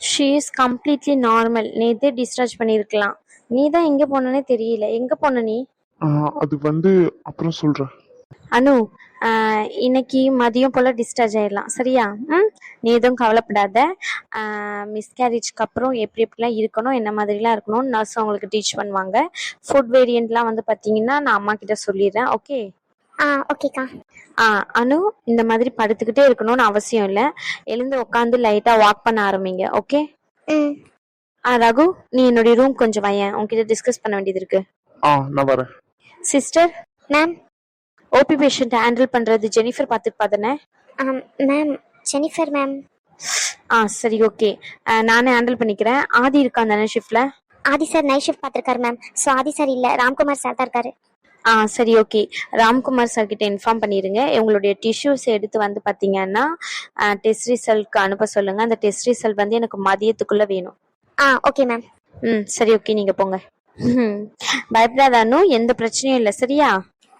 She is completely normal நேத்தே discharge பண்ணியிருக்கலாம் நீ தான் எங்கே போனனே தெரியல. எங்கே போன நீ? அது வந்து அப்புறம் சொல்றேன். அனு இன்னைக்கு மதியம் போல் டிஸ்சார்ஜ் ஆயிடலாம். சரியா? ம்? நீ எதுவும் கவலைப்படாத. மிஸ்கேரேஜ்க்கு அப்புறம் எப்படி எப்படிலாம் இருக்கணும் என்ன மாதிரிலாம் இருக்கணும் நர்ஸ் உங்களுக்கு டீச் பண்ணுவாங்க. ஃபுட் வேரியண்ட்லாம் வந்து பார்த்தீங்கன்னா நான் அம்மா கிட்ட சொல்லிடுறேன். ஓகே ஆ ஓகேக்கா. ஆ அனு இந்த மாதிரி படுத்துக்கிட்டே இருக்கணும்னு அவசியம் இல்லை. எழுந்து உட்காந்து லைட்டாக வாக் பண்ண ஆரம்பிங்க ஓகே? ம். ஆ ரகு நீ என்னுடைய ரூம் கொஞ்சம் வையன். உன்கிட்ட டிஸ்கஸ் பண்ண வேண்டியது இருக்கு. ஆ நான் வரேன். Sister ma'am OP patient handle பண்றது ஜெனிஃபர் பார்த்துப்பா தானே ஆம், மேம் ஜெனிஃபர் மேம் ஆ சரி ஓகே. நானே ஹேண்டில் பண்ணிக்கிறேன். ஆதி இருக்கான் தானே ஷிஃப்ட்ல ஆதி சார் நைட் ஷிஃப்ட் பார்த்துருக்காரு மேம் ஸோ ஆதி சார் இல்லை. ராம்குமார் சார் தான் இருக்காரு. ஆ சரி ஓகே. ராம்குமார் சார் கிட்ட இன்ஃபார்ம் பண்ணிடுங்க உங்களுடைய டிஷ்யூஸ் எடுத்து வந்து பார்த்தீங்கன்னா டெஸ்ட் ரிசல்ட்க்கு அனுப்ப சொல்லுங்க. அந்த டெஸ்ட் ரிசல்ட் வந்து எனக்கு மதியத்துக்குள்ள வேணும். ஆ ஓகே மேம் ம் சரி ஓகே நீங்க போங்க. ம், பயப்படாத அனு எந்த பிரச்சனையும் இல்லை. சரியா?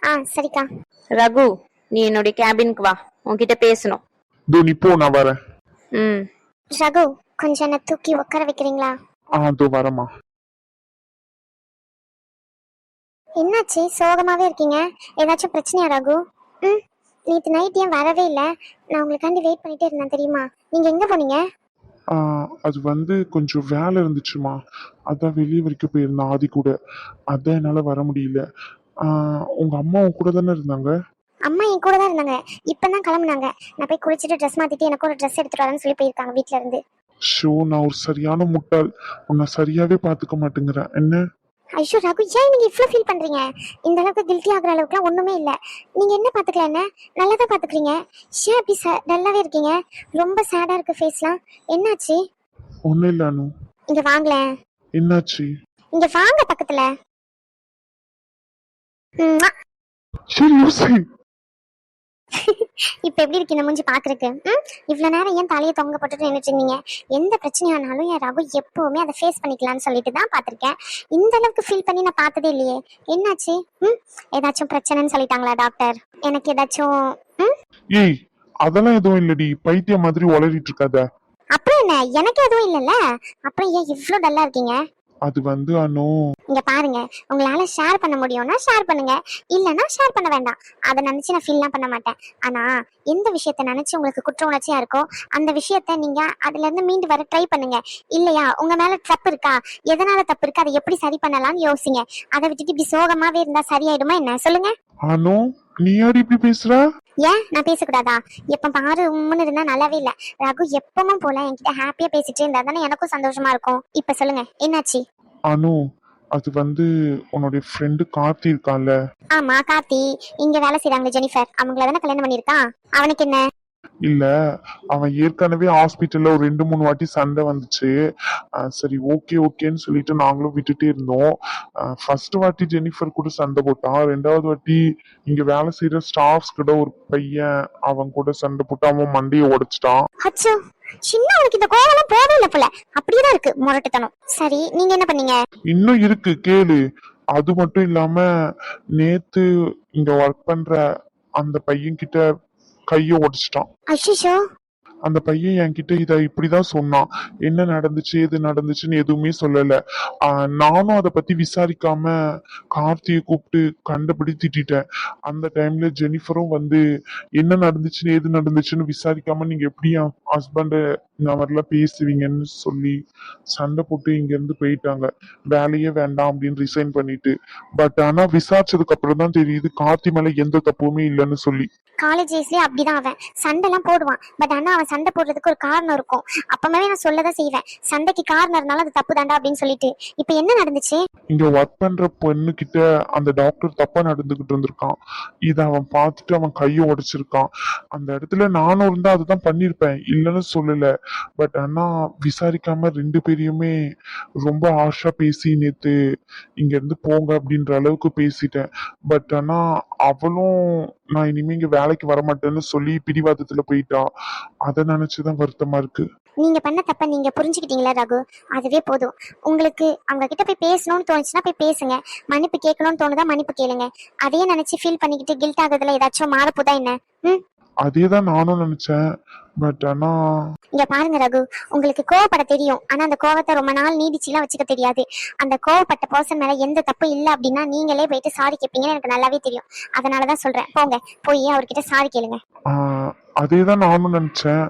ஆ சரிக்கா. ரகு நீ என்னுடைய கேபினுக்கு வா. உன்கிட்ட பேசணும். நீ போ நான் வரேன். ம். ரகு கொஞ்சம் என்ன தூக்கி உட்கார வைக்கிறீங்களா? ஆ இதோ வரேம்மா. என்னாச்சு? சோகமாவே இருக்கீங்க? ஏதாச்சும் பிரச்சனையா ரகு? ம். நேற்று நைட் ஏன் வரவே இல்லை? நான் உங்களுக்காண்டி வெயிட் பண்ணிட்டே இருந்தேன் தெரியுமா? நீங்கள் எங்கே போனீங்க? அது வந்து கொஞ்சம் வேலை இருந்துச்சுமா. அதான் வெளியே வரைக்கும் போயிருந்தேன் ஆதி கூட. அதான் என்னால் வர முடியல. உங்க அம்மா உன் கூட தானே இருந்தாங்க? அம்மா என் கூட தான் இருந்தாங்க. இப்போ தான் கிளம்புனாங்க. நான் போய் குளிச்சுட்டு ட்ரெஸ் மாற்றிட்டு எனக்கு ஒரு ட்ரெஸ் எடுத்துட்டு வரேன்னு சொல்லி போயிருக்காங்க வீட்டில இருந்து. ஷோ நான் ஒரு சரியான முட்டாள். உன்னை சரியாவே பார்த்துக்க மாட்டேங்கிறேன். என்ன? ஐயோ ரகு ஏன் நீங்க இவ்ளோ ஃபீல் பண்றீங்க? இந்த அளவுக்கு கில்ட்டி ஆகுற அளவுக்குலாம் ஒண்ணுமே இல்ல. நீங்க என்ன பாத்துக்கல என்ன? நல்லா தான் பாத்துக்கிறீங்க. ஏன் இப்படி டல்லாவே இருக்கீங்க? ரொம்ப சேடா இருக்கு ஃபேஸ்லாம் என்னாச்சு? ஒன்றும் இல்லை அனு. இங்க வாங்களேன் என்னாச்சு? இங்க வாங்க பக்கத்துல. சரி யோசி இப்ப எப்படி இருக்கு இந்த மூஞ்சி பாக்குறதுக்கு? ம்? இவ்வளவு நேரம் ஏன் தலையை தொங்க போட்டுட்டு நினைச்சு இருந்தீங்க? எந்த பிரச்சனையானாலும் என் ரகு எப்பவுமே அதை ஃபேஸ் பண்ணிக்கலாம்னு சொல்லிட்டு தான் பாத்திருக்கேன் இந்த அளவுக்கு ஃபீல் பண்ணி நான் பார்த்ததே இல்லையே. என்னாச்சு? ம்? ஏதாச்சும் பிரச்சனைன்னு சொல்லிட்டாங்களா டாக்டர் எனக்கு ஏதாச்சும் ஏய் அதெல்லாம் எதுவும் இல்லடி. பைத்தியம் மாதிரி உளறிட்டு இருக்காத. அப்புறம் என்ன? எனக்கு எதுவும் இல்லைல்ல? அப்புறம் ஏன் இவ்ளோ டல்லா இருக்கீங்க? அது வந்து அனு இங்க பாருங்க உங்களால ஷேர் பண்ண முடியும்னா ஷேர் பண்ணுங்க. இல்லைன்னா ஷேர் பண்ண வேண்டாம். அதை நினைச்சு நான் ஃபீல்லாம் பண்ண மாட்டேன். ஆனா எந்த விஷயத்த நினைச்சு உங்களுக்கு குற்ற உணர்ச்சியா இருக்கோ அந்த விஷயத்த நீங்க அதுல இருந்து மீண்டு வர ட்ரை பண்ணுங்க. இல்லையா? உங்க மேல தப்பு இருக்கா? எதனால தப்பு இருக்கு? அதை எப்படி சரி பண்ணலாம்னு யோசிங்க. அதை விட்டுட்டு இப்படி சோகமாவே இருந்தா சரியாயிடுமா என்ன? சொல்லுங்க. அனு நீ யார் இப்படி பேசுற? ஏன்? நான் பேசக்கூடாதா? எப்ப பாரு உம்முன்னு இருந்தா நல்லாவே இல்ல. ரகு எப்பவும் போல என்கிட்ட ஹாப்பியா பேசிட்டே இருந்தா தானே எனக்கும் சந்தோஷமா இருக்கும். இப்ப சொல்லுங்க என்னாச்சு? அனு அது வந்து உன்னுடைய ஃப்ரெண்டு கார்த்தி இருக்கான்ல. ஆமா கார்த்தி. இங்க வேலை செய்றாங்க ஜெனிஃபர். அவங்கள தானே கல்யாணம் பண்ணிருக்கான் அவனுக்கு என்ன? இல்ல அவன் ஏற்கனவே ஹாஸ்பிட்டல்ல ஒரு ரெண்டு மூணு வாட்டி சண்டை வந்துச்சு. அஹ் சரி ஓகே ஓகேன்னு சொல்லிட்டு நாங்களும் விட்டுட்டே இருந்தோம். ஃபர்ஸ்ட் வாட்டி ஜெனிஃபர் கூட சண்டை போட்டான். ரெண்டாவது வாட்டி இங்க வேலை செய்யற ஸ்டாஃப்ஸ் கூட ஒரு பையன் அவன் கூட சண்டை போட்டு அவன் மண்டையை உடைச்சிட்டான். அச்சோ. சின்ன அவனுக்கு இந்த கோவம்லாம் போவே இல்ல போல. அப்படியேதான் இருக்கு முரட்டுத்தனம். சரி நீங்க என்ன பண்ணீங்க? இன்னும் இருக்கு கேளு. அது மட்டும் இல்லாம நேத்து இங்க ஒர்க் பண்ற அந்த பையன் கிட்ட கைய உடைச்சிட்டான் அஷிஷோ அந்த பையன் என்கிட்ட இதை இப்படிதான் சொன்னான். என்ன நடந்துச்சு எது நடந்துச்சுன்னு எதுவுமே சொல்லல. நானும் அதை பத்தி விசாரிக்காம கார்த்தியை கூப்பிட்டு கண்டபடி திட்டேன் அந்த டைம்ல ஜெனிஃபரும் வந்து என்ன நடந்துச்சுன்னு எது நடந்துச்சுன்னு விசாரிக்காம நீங்க எப்படி என் ஹஸ்பண்ட இந்த மாதிரிலாம் பேசுவீங்கன்னு சொல்லி சண்டை போட்டு இங்க இருந்து போயிட்டாங்க. வேலையே வேண்டாம் அப்படின்னு ரிசைன் பண்ணிட்டு. பட் ஆனா விசாரிச்சதுக்கு அப்புறம் தான் தெரியுது கார்த்தி மேல எந்த தப்புமே இல்லைன்னு சொல்லி. காலேஜ் டேஸ்லயே அப்படிதான் அவன். சண்டைலாம் போடுவான். பட் ஆனா அவன் சண்டை போடுறதுக்கு ஒரு காரணம் இருக்கும். அப்பவே நான் சொல்லதான் செய்வேன். சண்டைக்கு காரணம் இருந்தாலும் அது தப்பு தாண்டா அப்படின்னு சொல்லிட்டு. இப்ப என்ன நடந்துச்சு? இங்க ஒர்க் பண்ற பொண்ணு கிட்ட அந்த டாக்டர் தப்பா நடந்துகிட்டு இருந்திருக்கான். இத அவன் பார்த்துட்டு அவன் கையை உடைச்சிருக்கான். அந்த இடத்துல நானும் இருந்தா அதுதான் பண்ணிருப்பேன் இல்லைன்னு சொல்லல. பட் ஆனா விசாரிக்காம ரெண்டு பேரையுமே ரொம்ப ஹார்ஷா பேசி நேத்து இங்க இருந்து போங்க அப்படின்ற அளவுக்கு பேசிட்டேன். பட் ஆனா அவளும் நான் இனிமே இங்க வேலைக்கு வர மாட்டேன்னு சொல்லி பிடிவாதத்துல போயிட்டா. அது நினைச்சுதான் வருத்தமா இருக்கு. நீங்க பண்ண தப்ப நீங்க புரிஞ்சுக்கிட்டீங்களா ரகு? அதுவே போதும். உங்களுக்கு அவங்க கிட்ட போய் பேசணும்னு தோணுச்சுன்னா போய் பேசுங்க. மன்னிப்பு கேட்கணும்னு தோணுதா மன்னிப்பு கேளுங்க. அதையே நினைச்சு ஃபீல் பண்ணிக்கிட்டு கில்ட் ஆகுறதுல ஏதாச்சும் மாறப்போதா என்ன? ம்? அதேதான் நானும் நினைச்சேன். பட் ஆனா இங்க பாருங்க ரகு. உங்களுக்கு கோவப்பட தெரியும். ஆனா அந்த கோவத்தை ரொம்ப நாள் நீடிச்சுலாம் வச்சுக்க தெரியாது. அந்த கோவப்பட்ட பர்சன் மேல எந்த தப்பு இல்ல அப்படின்னா நீங்களே போயிட்டு சாரி கேட்பீங்கன்னு எனக்கு நல்லாவே தெரியும். அதனாலதான் சொல்றேன். போங்க. போய் அவர்கிட்ட சாரி கேளுங்க. ஆஹ், அதேதான் நானும் நினைச்சேன்.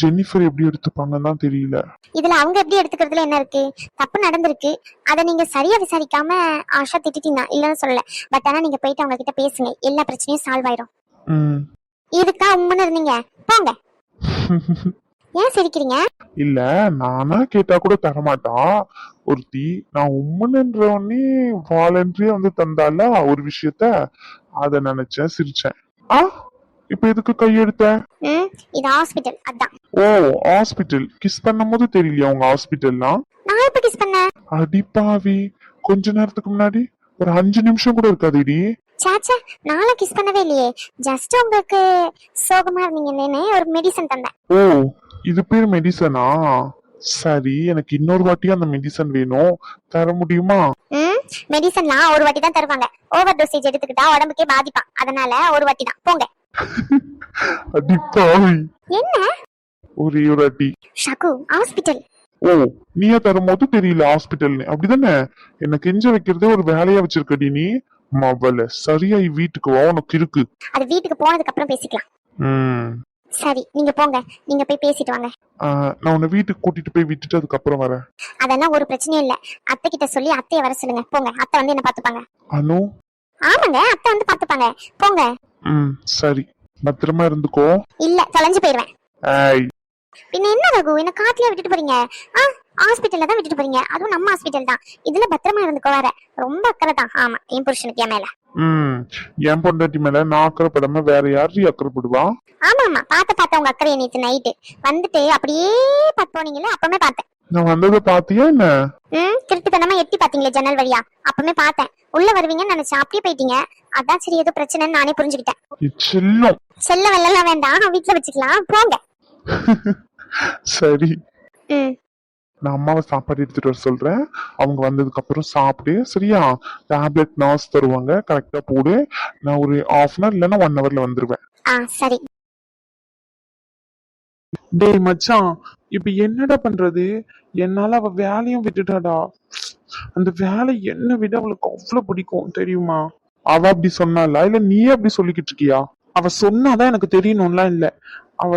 ஜென்னிஃபர் எப்படி எடுத்துப்பாங்கன்னு தான் தெரியல. இதுல அவங்க எப்படி எடுத்துக்கிறதுல என்ன இருக்கு? தப்பு நடந்திருக்கு. அதை நீங்க சரியா விசாரிக்காம ஆஷா திட்டிட்டீங்க. இல்லன்னு சொல்லல. பட் ஆனா நீங்க போயிட்டு அவங்க கிட்ட பேசுங்க. எல்லா பிரச்சனையும் சால்வ் ஆயிரும். ம். இதுக்கா உண்மைன்னு இருந்தீங்க. போங்க. ஏன் சிரிக்கிறீங்க? இல்ல நானா கேட்டா கூட தரமாட்டா. ஒருத்தி நான் உம்மனுன்றவனே வாலண்டரியா வந்து தந்தால ஒரு விஷயத்த. அத நினைச்சேன் சிரிச்சேன். ஆ? இப்ப எதுக்கு கையெடுத்த ம் இது ஹாஸ்பிட்டல் அதான். ஓ ஹாஸ்பிட்டல் கிஸ் பண்ணும்போது தெரியலையா உங்க ஹாஸ்பிட்டல்லாம் நான் எப்ப கிஸ் பண்ணேன்? அடிப்பாவி கொஞ்ச நேரத்துக்கு முன்னாடி ஒரு அஞ்சு நிமிஷம் கூட இருக்காதுடி. சாச்சா நானும் கிஸ் பண்ணவே இல்லையே. ஜஸ்ட் உங்களுக்கு சோகமா இருந்தீங்கன்னு ஒரு மெடிசன் தந்தேன். ஓ இது பேர் மெடிசனா சரி எனக்கு இன்னொரு வாட்டி அந்த மெடிசன் வேணும். தர முடியுமா? ம் மெடிசன்லாம் ஒரு வாட்டி தான் தருவாங்க. ஓவர் டோசேஜ் எடுத்துக்கிட்டா உடம்புக்கே பாதிப்பான் அதனால ஒரு வாட்டி தான். போங்க. அடிப்பாவி என்ன? ஒரே ஒரு அடி. ஷகு ஹாஸ்பிட்டல் ஓ நீயே தரும்போது தெரியல ஹாஸ்பிட்டல்னு அப்படிதானே? என்ன கெஞ்ச வைக்கிறதே ஒரு வேலையா வச்சிருக்கடி நீ. மவல சரியா வீட்டுக்கு வா உனக்கு இருக்கு. அது வீட்டுக்கு போனதுக்கு அப்புறம் பேசிக்கலாம். ம். சரி நீங்க போங்க. நீங்க போய் பேசிட்டு வாங்க. நான் உன்னை வீட்டுக்கு கூட்டிட்டு போய் விட்டுட்டு அதுக்கப்புறம் வரேன். அதெல்லாம் ஒரு பிரச்சனையும் இல்ல. அத்தை கிட்ட சொல்லி அத்தைய வர சொல்லுங்க. போங்க. அத்தை வந்து என்ன பாத்துப்பாங்க அனு? ஆமாங்க அத்தை வந்து பாத்துப்பாங்க போங்க. ம். சரி பத்திரமா இருந்துக்கோ. இல்ல தொலைஞ்சு போயிருவேன். ஏய் பின்ன என்ன ரகு என்ன காட்டுலயே விட்டுட்டு போறீங்க? ஆ ஹாஸ்பிட்டல்ல தான் விட்டுட்டு போறீங்க. அதுவும் நம்ம ஹாஸ்பிட்டல் தான். இதுல பத்திரமா இருந்துக்கோ வேற. ரொம்ப அக்கறை தான். ஆமா என் புருஷனுக்கு என் மேல. ம். என் பொண்டாட்டி மேல நான் அக்கறைப்படாம வேற யாரு அக்கறைப்படுவா? ஆமா ஆமா. பார்த்த பார்த்த உங்க அக்கறையை நேத்து நைட்டு வந்துட்டு அப்படியே பார்த்து போனீங்களே அப்பமே பார்த்தேன். நான் வந்ததை பாத்தியா என்ன? ம் திருட்டுத்தனமா எட்டி பாத்தீங்களே ஜன்னல் வழியா. அப்பமே பார்த்தேன். உள்ள வருவீங்கன்னு நினைச்சேன் அப்படியே போயிட்டீங்க. அதான் சரி ஏதோ பிரச்சனைன்னு நானே புரிஞ்சுக்கிட்டேன். செல்லம். செல்ல வெள்ளலாம் வேண்டாம். வீட்டுல வச்சுக்கலாம். போங்க. சரி. ம். நான் அம்மாவை சாப்பாடு எடுத்துட்டு வர சொல்றேன். அவங்க வந்ததுக்கு அப்புறம் சாப்பிடு. சரியா? டேப்லெட் நர்ஸ் தருவாங்க. கரெக்டா போடு. நான் ஒரு ஹாஃப் அன் ஹவர் இல்லைன்னா ஒன் ஹவர்ல வந்துருவேன். ஆ சரி. டேய் மச்சான் இப்ப என்னடா பண்றது? என்னால அவ வேலையும் விட்டுட்டாடா. அந்த வேலை என்ன விட அவளுக்கு அவ்வளவு பிடிக்கும் தெரியுமா? அவ அப்படி சொன்னால இல்ல நீயே அப்படி சொல்லிக்கிட்டு இருக்கியா? அவ சொன்னாதான் எனக்கு தெரியணும்லாம் இல்ல. அவ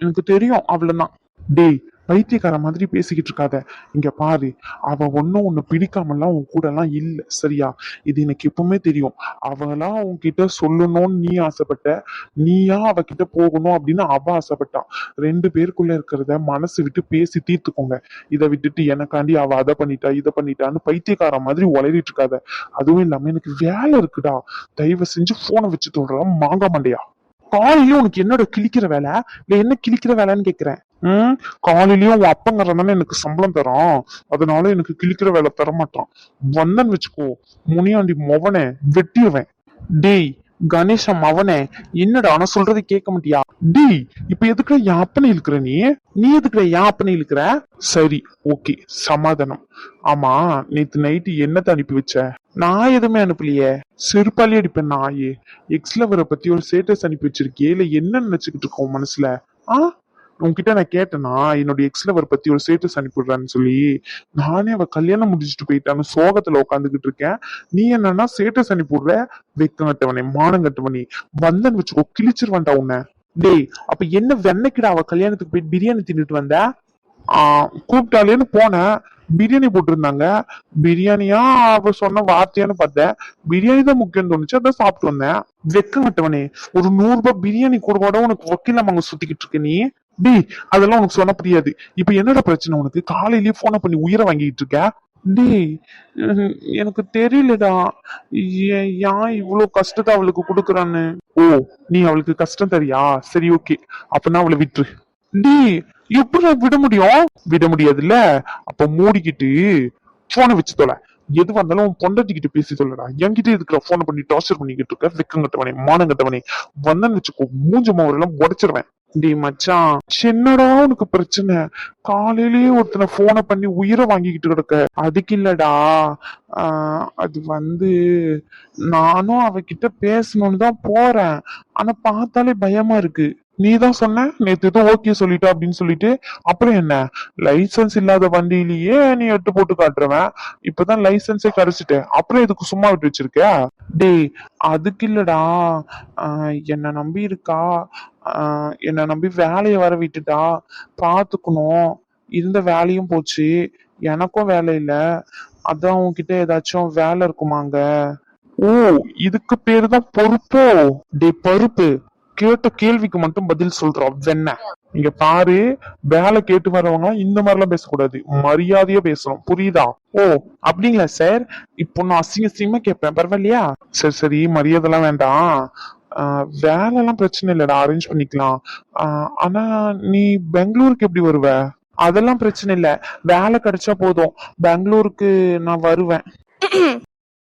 எனக்கு தெரியும் அவ்வளவுதான். டேய் பைத்தியக்கார மாதிரி பேசிக்கிட்டு இருக்காத. இங்க பாரு அவ ஒன்னும் உன்னை பிடிக்காமலாம் உன் கூட எல்லாம் இல்ல சரியா? இது எனக்கு எப்பவுமே தெரியும். அவெல்லாம் உன்கிட்ட சொல்லணும்னு நீ ஆசைப்பட்ட நீயா அவகிட்ட போகணும் அப்படின்னு அவ ஆசைப்பட்டான் ரெண்டு பேருக்குள்ள இருக்கிறத மனசு விட்டு பேசி தீர்த்துக்கோங்க. இதை விட்டுட்டு எனக்காண்டி அவ அதை பண்ணிட்டா இதை பண்ணிட்டான்னு பைத்தியக்கார மாதிரி உளறிட்டு இருக்காத. அதுவும் இல்லாம எனக்கு வேலை இருக்குடா. தயவு செஞ்சு போனை வச்சு தொடுறான் மாங்க மாண்டையா. காலையில உனக்கு என்னோட கிழிக்கிற வேலை? இல்ல என்ன கிழிக்கிற வேலைன்னு கேக்குறேன்? ம் காலையிலயும் உன் அப்பங்கிறதானே எனக்கு சம்பளம் தரான். அதனால எனக்கு கிழிக்கிற வேலை தர வந்தன் வச்சுக்கோ முனியாண்டி மொவனே வெட்டிடுவேன். டேய் கணேஷ மவனே என்னடா நான் சொல்றது கேட்க மாட்டியா? டேய் இப்ப எதுக்குடா யாப்பனை இழுக்கிற நீ? நீ எதுக்குடா யாப்பனை இழுக்கிற? சரி ஓகே சமாதானம். ஆமா நேத்து நைட்டு என்னத்தை அனுப்பி வச்ச? நான் எதுவுமே அனுப்பலையே. செருப்பாலே அடிப்பேன் நாயே. எக்ஸ் லவரை பத்தி ஒரு ஸ்டேட்டஸ் அனுப்பி வச்சிருக்கே இல்ல என்ன நினைச்சுக்கிட்டு இருக்கோம் மனசுல? ஆ? உன்கிட்ட நான் கேட்டேனா என்னோட எக்ஸ் லவர் பத்தி ஒரு ஸ்டேட்டஸ் அனுப்பிடுறான்னு சொல்லி நானே அவ கல்யாணம் முடிச்சுட்டு போயிட்டான்னு சோகத்துல உட்காந்துக்கிட்டு இருக்கேன். நீ என்னன்னா ஸ்டேட்டஸ் அனுப்பிவிடுற வெக்கம் கட்டவனே மானம் கட்டவனே வந்தன்னு வச்சுக்கோ கிழிச்சிருவான்டா உன்னை. டேய் அப்ப என்ன வெண்ணைக்கிடா அவ கல்யாணத்துக்கு போய் பிரியாணி தின்னுட்டு வந்த? கூப்பிட்டாலேன்னு போனேன். பிரியாணி போட்டிருந்தாங்க. பிரியாணியா அவ சொன்ன வார்த்தையான்னு பார்த்தேன். பிரியாணி தான் முக்கியம் தோணுச்சு அதான் சாப்பிட்டு வந்தேன். வெக்கம் கட்டவனே ஒரு நூறு ரூபாய் பிரியாணி கூட உனக்கு வக்கீல் அவங்க சுத்திக்கிட்டு இருக்க நீ. டேய் அதெல்லாம் உனக்கு சொன்ன புரியாது. இப்ப என்னடா பிரச்சனை உனக்கு? காலையிலேயே போன பண்ணி உயிரை வாங்கிட்டு இருக்க? டேய் எனக்கு தெரியலடா. ஏன் இவ்வளவு கஷ்டத்தை அவளுக்கு கொடுக்குறான்னு? ஓ நீ அவளுக்கு கஷ்டம் தரியா? சரி ஓகே அப்பனா அவளை விட்டுரு. டேய் எப்படி விட முடியும்? விட முடியாதுல்ல? அப்ப மூடிக்கிட்டு போனை வச்சு தொலை. எது வந்தாலும் உன் பொண்டாட்டிக்கிட்ட பேசி சொல்லடா. என்கிட்ட இருக்கிற போனை பண்ணி டார்ச்சர் பண்ணிக்கிட்டு இருக்க? வெக்கம் கட்டவனே மானம் கட்டவனே வந்தேன்னு வச்சுக்கோ மூஞ்ச மாவரெல்லாம் உடைச்சிருவேன். டேய் மச்சான் என்னடா உனக்கு பிரச்சனை. காலையிலேயே ஒருத்தனை போனை பண்ணி உயிரை வாங்கிக்கிட்டு கிடக்க. அதுக்கு இல்லடா. ஆஹ் அது வந்து நானும் அவகிட்ட பேசணும்னு தான் போறேன். ஆனா பார்த்தாலே பயமா இருக்கு. நீ தான் சொன்ன நேத்து ஏதோ ஓகே சொல்லிட்ட அப்படின்னு சொல்லிட்டு அப்புறம் என்ன? லைசென்ஸ் இல்லாத வண்டியிலேயே நீ எட்டு போட்டு காட்டுறவன். இப்பதான் லைசன்ஸே கிடைச்சிட்டேன் அப்புறம் எதுக்கு சும்மா விட்டு வச்சிருக்க? டேய் அதுக்கு இல்லடா. ஆஹ் நம்பி இருக்கா? என்னை நம்பி வேலையை வர விட்டுட்டா பாத்துக்கணும். இருந்த வேலையும் போச்சு. எனக்கும் வேலை இல்ல. அதான் உன்கிட்ட ஏதாச்சும் வேலை இருக்குமாங்க? ஓ இதுக்கு பேரு தான் பொறுப்போ. டேய் பருப்பு. கேட்ட கேள்விக்கு மட்டும் பதில் சொல்றோம் வெண்ண. இங்க பாரு வேலை கேட்டு வரவங்க இந்த மாதிரிலாம் பேசக்கூடாது. மரியாதையா பேசணும். புரியுதா? ஓ அப்படிங்களா சார்? இப்போ நான் அசிங்க அசிங்கமா கேட்பேன். பரவாயில்லையா? சரி சரி மரியாதைலாம் வேண்டாம். வேலைலாம் பிரச்சனை இல்லடா அரேஞ்ச் பண்ணிக்கலாம். ஆஹ் ஆனா நீ பெங்களூருக்கு எப்படி வருவ? அதெல்லாம் பிரச்சனை இல்ல. வேலை கிடைச்சா போதும். பெங்களூருக்கு நான் வருவேன்.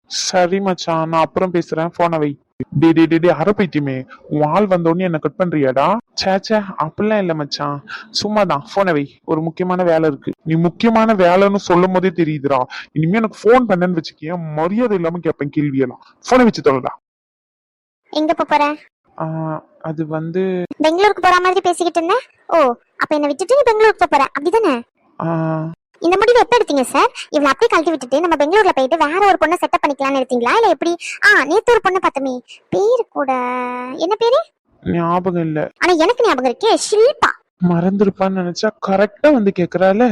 சரி மச்சான் நான் அப்புறம் பேசுறேன். போன வை. டே டே டே டே உன் ஆள் வந்த உடனே என்ன கட் பண்றியாடா? சேச்சே சே அப்படிலாம் இல்ல மச்சான் சும்மா தான் போனை வை. ஒரு முக்கியமான வேலை இருக்கு. நீ முக்கியமான வேலைன்னு சொல்லும் போதே தெரியுதுடா. இனிமே எனக்கு ஃபோன் பண்ணேன்னு வச்சுக்கேன். மரியாதை இல்லாம கேட்பேன் கேள்வியெல்லாம். போனை வச்சு தொலைடா. எங்க போற? அது வந்து பெங்களூருக்கு போற மாதிரி பேசிக்கிட்டு இருந்தேன் ஓ அப்ப என்ன விட்டுட்டு நீ பெங்களூருக்கு போற. அப்படிதானே? இந்த முடிவு எப்ப எடுத்தீங்க சார் இவ்வளவு அப்படியே கழட்டி விட்டுட்டு நம்ம பெங்களூர்ல போயிட்டு வேற ஒரு பொண்ணை செட்டப் பண்ணிக்கலாம்னு எடுத்தீங்களா? இல்ல எப்படி? ஆ நேத்து ஒரு பொண்ணை பார்த்தமே. பேரு கூட. என்ன பேரு? ஞாபகம் இல்ல. ஆனா எனக்கு ஞாபகம் இருக்கே ஷில்பா. மறந்துருப்பான்னு நினைச்சா கரெக்டா வந்து கேக்குறால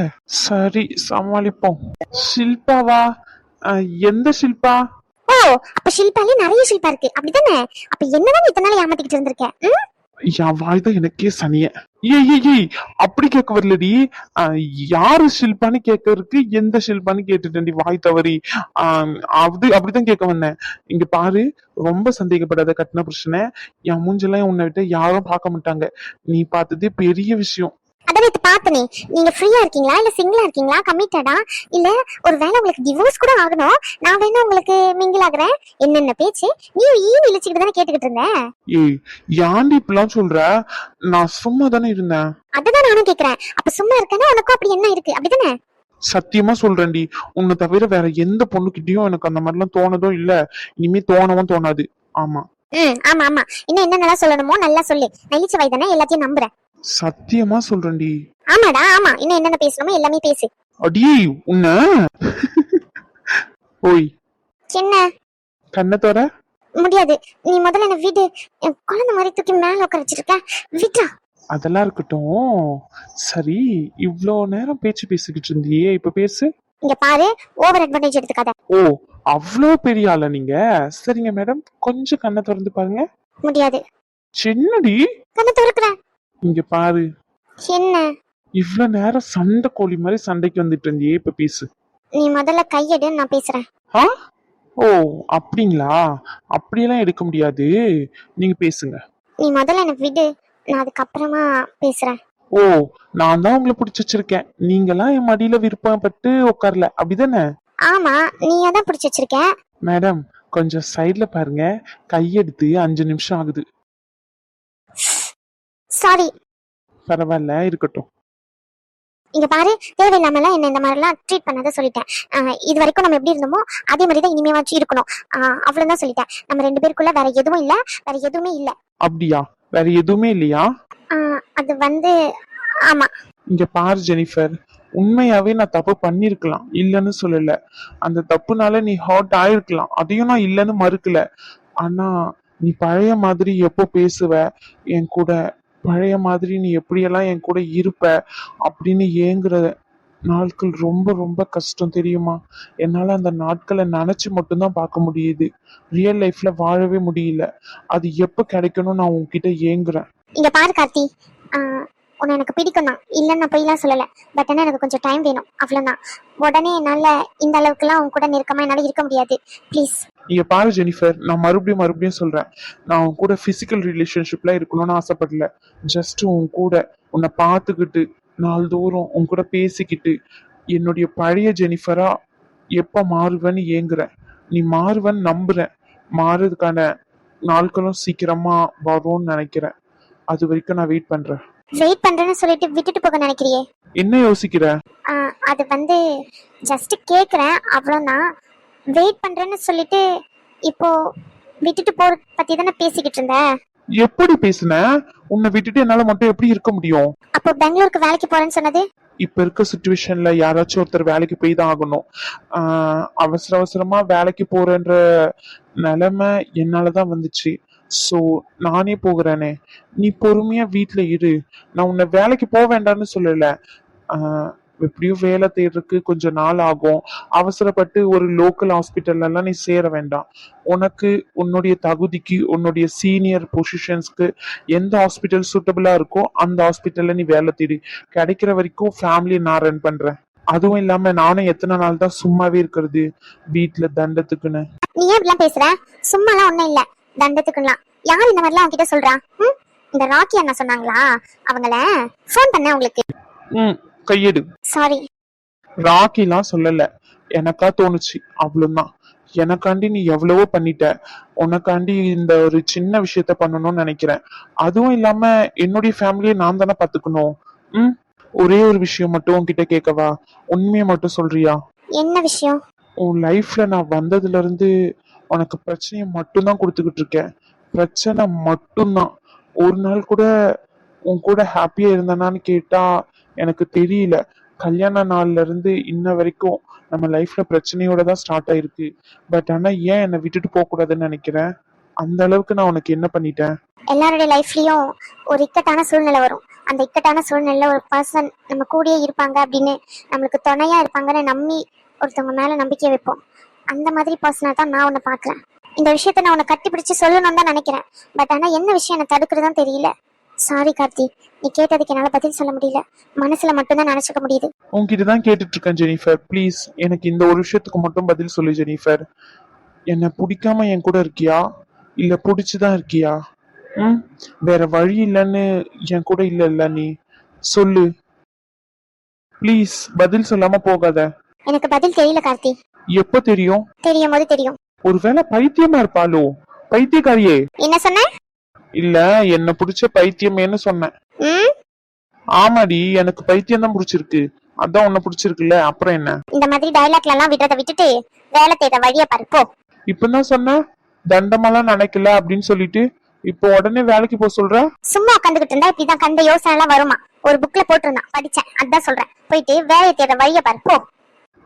சரி சமாளிப்போம். ஷில்பாவா? எந்த ஷில்பா? ஓ அப்ப ஷில்பாலே நிறைய ஷில்பா இருக்கு. அப்படிதானே அப்ப என்னதான் இத்தனை நாள் ஏமாத்திக்கிட்டு இருந்திருக்க? என் வாய் தான் எனக்கே சனிய. ஏய் ஏய் ஏய் அப்படி கேட்க வரலடி. யாரு ஷில்பான்னு கேட்கறதுக்கு எந்த ஷில்பான்னு கேட்டுட்டேன்டி வாய் தவறி. ஆஹ் அப்படி அப்படிதான் கேட்க வந்தேன். இங்க பாரு ரொம்ப சந்தேகப்படாத கட்டின பிரச்சனை என் மூஞ்செல்லாம் உன்னை விட்டு யாரும் பார்க்க மாட்டாங்க. நீ பார்த்ததே பெரிய விஷயம். அதான் நேத்து பார்த்தனே. நீங்க ஃப்ரீயா இருக்கீங்களா? இல்ல சிங்கிளா இருக்கீங்களா? கமிட்டடா இல்ல ஒருவேளை உங்களுக்கு டிவோர்ஸ் கூட ஆகணும். நான் வேணா உங்களுக்கு மிங்கிள் ஆகுறேன். என்னென்ன பேச்சு? நீ ஈன் இழிச்சுக்கிட்டு தானே கேட்டுக்கிட்டு இருந்தேன் ஏய் யாண்டி இப்படிலாம் சொல்ற? நான் சும்மா தானே இருந்தேன். அதுதான் நானும் கேக்குறேன். அப்ப சும்மா இருக்கேன்னா உனக்கும் அப்படி என்ன இருக்கு? அப்படிதானே? சத்தியமா சொல்றேன்டி. உன்னை தவிர வேற எந்த பொண்ணுகிட்டயும் எனக்கு அந்த மாதிரிலாம் தோணதும் இல்ல. இனிமே தோணவும் தோணாது. ஆமா. ம் ஆமா ஆமா. இன்னும் என்ன நல்லா சொல்லணுமோ நல்லா சொல்லு. நெல்லிச்ச வயதானே எல்லாத்தையும் நம்புறேன். சத்தியமா சொல்றேன்டி. ஆமாடா ஆமா. இன்னும் என்னென்ன பேசணுமோ எல்லாமே பேசு. அடியே உன்ன? ஓய். என்ன? கண்ணை தோற முடியாது. நீ முதல்ல என்ன வீடு. என் குழந்தை மாதிரி தூக்கி மேல உட்கார வச்சிருக்க. விட்றா. அதெல்லாம் இருக்கட்டும். சரி இவ்ளோ நேரம் பேச்சு பேசிக்கிட்டு இருந்தியே. இப்ப பேசு. இங்க பாரு ஓவர் அட்வான்டேஜ் எடுத்துக்காத. ஓ அவ்வளோ பெரிய ஆளா நீங்க? சரிங்க மேடம் கொஞ்சம் கண்ணை திறந்து பாருங்க. முடியாது. சின்னடி. கண்ணை திறக்கிறேன் இங்க பாரு. என்ன? இவ்ளோ நேரம் சண்டை கோழி மாதிரி சண்டைக்கு வந்துட்டு இருந்தியே இப்ப பேசு. நீ முதல்ல கையெடு நான் பேசுறேன். ஆ? ஓ அப்படிங்களா? அப்படியெல்லாம் எடுக்க முடியாது. நீங்க பேசுங்க. நீ முதல்ல என்ன விடு நான் அதுக்கப்புறமா பேசுறேன். ஓ நான் தான் உங்களை பிடிச்சி வச்சிருக்கேன். நீங்களாம் என் மடியில விருப்பப்பட்டு உட்காரல அப்படிதானே? ஆமா நீ தான் பிடிச்சி வச்சிருக்க. மேடம் கொஞ்சம் சைடுல பாருங்க. கையெடுத்து அஞ்சு நிமிஷம் ஆகுது. சாரி பரவாயில்ல இருக்கட்டும். இங்க பாரு தேவையில்லாமலாம் என்ன இந்த மாதிரிலாம் ட்ரீட் பண்ணாத சொல்லிட்டேன். இது வரைக்கும் நம்ம எப்படி இருந்தோமோ அதே மாதிரி தான் இனிமேவாச்சும் இருக்கணும். ஆஹ் அவ்வளவுதான் சொல்லிட்டேன். நம்ம ரெண்டு பேருக்குள்ள வேற எதுவும் இல்ல வேற எதுவுமே இல்ல. அப்படியா? வேற எதுவுமே இல்லையா? அது வந்து ஆமா. இங்க பாரு ஜெனிஃபர். உண்மையாவே நான் தப்பு பண்ணிருக்கலாம் இல்லைன்னு சொல்லல. அந்த தப்புனால நீ ஹார்ட் ஆயிருக்கலாம். அதையும் நான் இல்லைன்னு மறுக்கல. ஆனா நீ பழைய மாதிரி எப்போ பேசுவ? என் கூட பழைய மாதிரி நீ எப்படியெல்லாம் என் கூட இருப்ப அப்படின்னு ஏங்குற நாட்கள் ரொம்ப ரொம்ப கஷ்டம் தெரியுமா? என்னால அந்த நாட்களை நினைச்சு மட்டும்தான் பார்க்க முடியுது. ரியல் லைஃப்ல வாழவே முடியல. அது எப்போ கிடைக்கணும் நான் உன்கிட்ட ஏங்குறேன். இங்க பாரு கார்த்தி. உன்னை எனக்கு பிடிக்கும் தான் இல்லைன்னு நான் பொய்லாம் சொல்லல. பட் ஆனால் எனக்கு கொஞ்சம் டைம் வேணும். அவ்வளவுதான். உடனே என்னால இந்த அளவுக்குலாம் உன் கூட நெருக்கமா என்னால இருக்க முடியாது. ப்ளீஸ் நீங்க பாரு ஜெனிஃபர் நான் மறுபடியும் மறுபடியும் சொல்றேன். நான் உன் கூட பிசிக்கல் ரிலேஷன்ஷிப்ல இருக்கணும்னு ஆசைப்படல. ஜஸ்ட் உன் கூட உன்னை பார்த்துக்கிட்டு நாள்தோறும் உன் கூட பேசிக்கிட்டு என்னுடைய பழைய ஜெனிஃபரா எப்ப மாறுவேன்னு ஏங்குறேன் நீ மாறுவேன்னு நம்புறேன் மாறுறதுக்கான நாட்களும் சீக்கிரமா வரும்னு நினைக்கிறேன் அது வரைக்கும் நான் வெயிட் பண்றேன். வெயிட் பண்றேன்னு சொல்லிட்டு விட்டுட்டு போக நினைக்கிறியே? என்ன யோசிக்கிற? அது வந்து ஜஸ்ட் கேக்குறேன். அவ்வளோதான் வெயிட் பண்றேன்னு சொல்லிட்டு இப்போ விட்டுட்டு போற பத்தி தானே பேசிக்கிட்டு இருந்த? எப்படி பேசுன? உன்னை விட்டுட்டு என்னால மட்டும் எப்படி இருக்க முடியும்? அப்போ பெங்களூருக்கு வேலைக்கு போறேன்னு சொன்னது? இப்ப இருக்க சுச்சுவேஷன்ல யாராச்சும் ஒருத்தர் வேலைக்கு போய் தான் ஆகணும். அவசர அவசரமா வேலைக்கு போறேன்ற நிலைமை என்னாலதான் வந்துச்சு. சோ நானே போகிறேனே. நீ பொறுமையா வீட்ல இரு. நான் உன்னை வேலைக்கு போக வேண்டாம்னு சொல்லல. எப்படியும் வேலை தேடுறதுக்கு கொஞ்சம் நாள் ஆகும். அவசரப்பட்டு ஒரு லோக்கல் ஹாஸ்பிட்டல்ல எல்லாம் நீ சேர வேண்டாம். உனக்கு உன்னுடைய தகுதிக்கு உன்னுடைய சீனியர் பொசிஷன்ஸ்க்கு எந்த ஹாஸ்பிட்டல் சூட்டபிளா இருக்கோ அந்த ஹாஸ்பிட்டல்ல நீ வேலை தேடி. கிடைக்கிற வரைக்கும் ஃபேமிலி நான் ரன் பண்றேன். அதுவும் இல்லாம நானும் எத்தனை நாள் தான் சும்மாவே இருக்கிறது. வீட்ல தண்டத்துக்குன்னு. நீ ஏன் இப்படிலாம் பேசுற? சும்மாலாம் ஒண்ணும் இல்ல. தண்டத்துக்குலாம் யார் இந்த மாதிரிலாம் உன்கிட்ட சொல்றா? இந்த ராக்கி அண்ணா சொன்னாங்களா? அவங்கள? ஃபோன் பண்ண உங்களுக்கு ம். கையெடு. சாரி ராக்கிலாம் சொல்லல. எனக்கா தோணுச்சு. அவ்வளவுதான். எனக்காண்டி நீ எவ்வளவோ பண்ணிட்ட. உனக்காண்டி இந்த ஒரு சின்ன விஷயத்த பண்ணணும்னு நினைக்கிறேன். அதுவும் இல்லாம என்னுடைய ஃபேமிலியை நான் தானே பாத்துக்கணும். ம்? ஒரே ஒரு விஷயம் மட்டும் உன்கிட்ட கேட்கவா? உண்மையை மட்டும் சொல்றியா? என்ன விஷயம்? உன் லைஃப்ல நான் வந்ததுல இருந்து உனக்கு பிரச்சனையை மட்டும்தான் கொடுத்துக்கிட்டு இருக்கேன். பிரச்சனை மட்டும்தான். ஒரு நாள் கூட உன் கூட ஹாப்பியா இருந்தனான்னு கேட்டா எனக்கு தெரியல. கல்யாண நாள்ல இருந்து இன்ன வரைக்கும் நம்ம லைஃப்ல பிரச்சனையோட தான் ஸ்டார்ட் ஆயிருக்கு. பட் ஆனா ஏன் என்னை விட்டுட்டு போக கூடாதுன்னு நினைக்கிறேன்? அந்த அளவுக்கு நான் உனக்கு என்ன பண்ணிட்டேன்? எல்லாருடைய லைஃப்லயும் ஒரு இக்கட்டான சூழ்நிலை வரும். அந்த இக்கட்டான சூழ்நிலையில ஒரு பர்சன் நம்ம கூடயே இருப்பாங்க அப்படின்னு நம்மளுக்கு துணையா இருப்பாங்கன்னு நம்பி ஒருத்தவங்க மேல நம்பிக்கை வைப்போம். அந்த மாதிரி பர்சனை தான் நான் உன்னை பாக்குறேன் இந்த விஷயத்த நான் உன்னை கட்டி பிடிச்சு சொல்லணும்னு தான் நினைக்கிறேன். பட் ஆனா என்ன விஷயம் என்னை தடுக்கிறதும் தெரியல. சாரி கார்த்தி. நீ கேட்டதுக்கு என்னால பதில் சொல்ல முடியல. மனசுல மட்டும்தான் நினைச்சுக்க முடியுது. உன்கிட்ட தான் கேட்டுட்டு இருக்கேன் ஜெனிஃபர். ப்ளீஸ் எனக்கு இந்த ஒரு விஷயத்துக்கு மட்டும் பதில் சொல்லு ஜெனிஃபர். என்னை பிடிக்காம என் கூட இருக்கியா? இல்ல பிடிச்சுதான் இருக்கியா? ம்? வேற வழி இல்லைன்னு என் கூட இல்ல இல்ல நீ. சொல்லு. ப்ளீஸ் பதில் சொல்லாம போகாத. எனக்கு பதில் தெரியல கார்த்தி. எப்ப தெரியும்? தெரியும் போது தெரியும். ஒருவேளை பைத்தியமா இருப்பாளோ? பைத்தியக்காரியே. என்ன சொன்ன? இல்ல என்ன பிடிச்ச பைத்தியமேன்னு சொன்னேன். ம்? ஆமாடி எனக்கு பைத்தியம் தான் பிடிச்சிருக்கு. அதான் உன்னை பிடிச்சிருக்குல்ல அப்புறம் என்ன? இந்த மாதிரி டயலாக்ல எல்லாம் விடுறத விட்டுட்டு வேலை தேட வழிய பாரு போ. இப்பதான் சொன்ன தண்டமெல்லாம் நினைக்கல அப்படின்னு சொல்லிட்டு இப்போ உடனே வேலைக்கு போக சொல்ற? சும்மா உட்காந்துக்கிட்டு இருந்தா இப்படிதான் கண்ட யோசனை எல்லாம் வருமா? ஒரு புக்ல போட்டிருந்தான் படிச்சேன் அதான் சொல்றேன். போயிட்டு வேலையை தேட வழிய பாரு போ.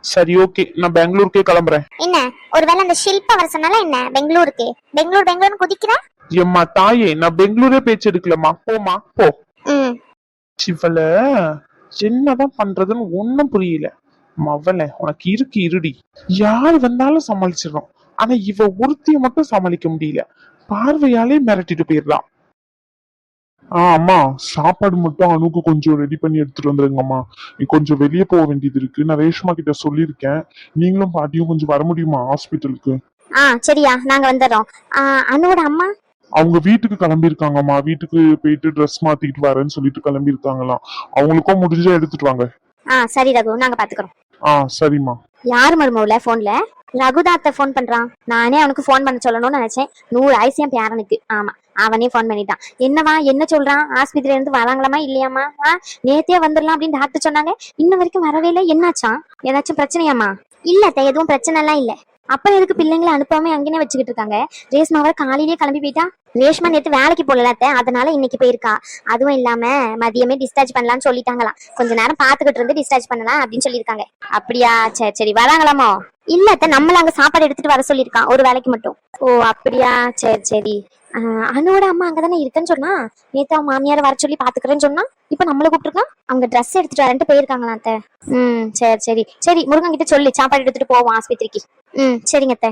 சரி ஓகே நான் பெங்களூருக்கே கிளம்புறேன். என்ன? ஒருவேளை அந்த ஷில்பா வர சொன்னால என்ன? பெங்களூருக்கு? பெங்களூர் பெங்களூர்னு குதிக்கிற? எம்மா தாயே நான் பெங்களூரே பேச்சு எடுக்கலம்மா. போமா போ. இவள என்னதான் பண்றதுன்னு ஒண்ணும் புரியல. மவள உனக்கு இருக்கு இருடி. யார் வந்தாலும் சமாளிச்சிடறோம் ஆனா இவ ஒருத்திய மட்டும் சமாளிக்க முடியல. பார்வையாலே மிரட்டிட்டு போயிடலாம். ஆ அம்மா சாப்பாடு மட்டும் அணுக்கு கொஞ்சம் ரெடி பண்ணி எடுத்துட்டு வந்துருங்கம்மா. நீ கொஞ்சம் வெளியே போக வேண்டியது இருக்கு. நான் ரேஷ்மா கிட்ட சொல்லியிருக்கேன். நீங்களும் பாட்டியும் கொஞ்சம் வர முடியுமா ஹாஸ்பிட்டலுக்கு ஆ சரியா. நாங்க வந்துடுறோம். அனுவோட அம்மா? அவங்க வீட்டுக்கு கிளம்பியிருக்காங்கம்மா. வீட்டுக்கு போயிட்டு ட்ரெஸ் மாத்திக்கிட்டு வரேன்னு சொல்லிட்டு கிளம்பியிருக்காங்களாம். அவங்களுக்கும் முடிஞ்சா எடுத்துட்டு வாங்க. ஆ சரி ரகு. நாங்க பாத்துக்கிறோம். ஆ சரிம்மா. யார் மருமவுல போன்ல ரகுதாத்த ஃபோன் பண்றான். நானே அவனுக்கு ஃபோன் பண்ண சொல்லணும்னு நினைச்சேன். நூறு ஐசியம் பேரனுக்கு. ஆமா அவனே ஃபோன் பண்ணிட்டான். என்னவா என்ன சொல்றான்? ஆஸ்பத்திரியில இருந்து வராங்களாமா இல்லையாமா? ஆ நேத்தே வந்துடலாம் அப்படின்னு டாக்டர் சொன்னாங்க. இன்ன வரைக்கும் வரவே இல்லை. என்னாச்சாம்? ஏதாச்சும் பிரச்சனையாமா இல்ல அத்தை எதுவும் பிரச்சனை எல்லாம் இல்ல. அப்ப எதுக்கு பிள்ளைங்களை அனுப்பாம அங்கேயே வச்சுக்கிட்டு இருக்காங்க? ரேஷ்மாவை காலையிலேயே கிளம்பி போயிட்டா. ரேஷ்மா நேற்று வேலைக்கு போகலத்த அதனால இன்னைக்கு போயிருக்கா. அதுவும் இல்லாம மதியமே டிஸ்சார்ஜ் பண்ணலாம்னு சொல்லிட்டாங்களாம். கொஞ்ச நேரம் பாத்துக்கிட்டு இருந்து டிஸ்சார்ஜ் பண்ணலாம் அப்படின்னு சொல்லியிருக்காங்க. அப்படியா? சரி சரி வராங்களாமோ? இல்ல நம்மள அங்க சாப்பாடு எடுத்துட்டு வர சொல்லியிருக்கான் ஒரு வேலைக்கு மட்டும். ஓ அப்படியா? சரி சரி. அனுவோட அம்மா அங்கதானே இருக்கேன்னு சொன்னா நேத்து அவன் மாமியார் வர சொல்லி பாத்துக்கிறேன்னு சொன்னா இப்ப நம்மள கூப்பிட்டுருக்கான் அவங்க ட்ரெஸ் எடுத்துட்டு வரேன்ட்டு போயிருக்காங்களா அத்தை? ம் சரி சரி. சரி முருகன் கிட்ட சொல்லு சாப்பாடு எடுத்துட்டு போவோம் ஆஸ்பத்திரிக்கு. ம் சரிங்க அத்தை.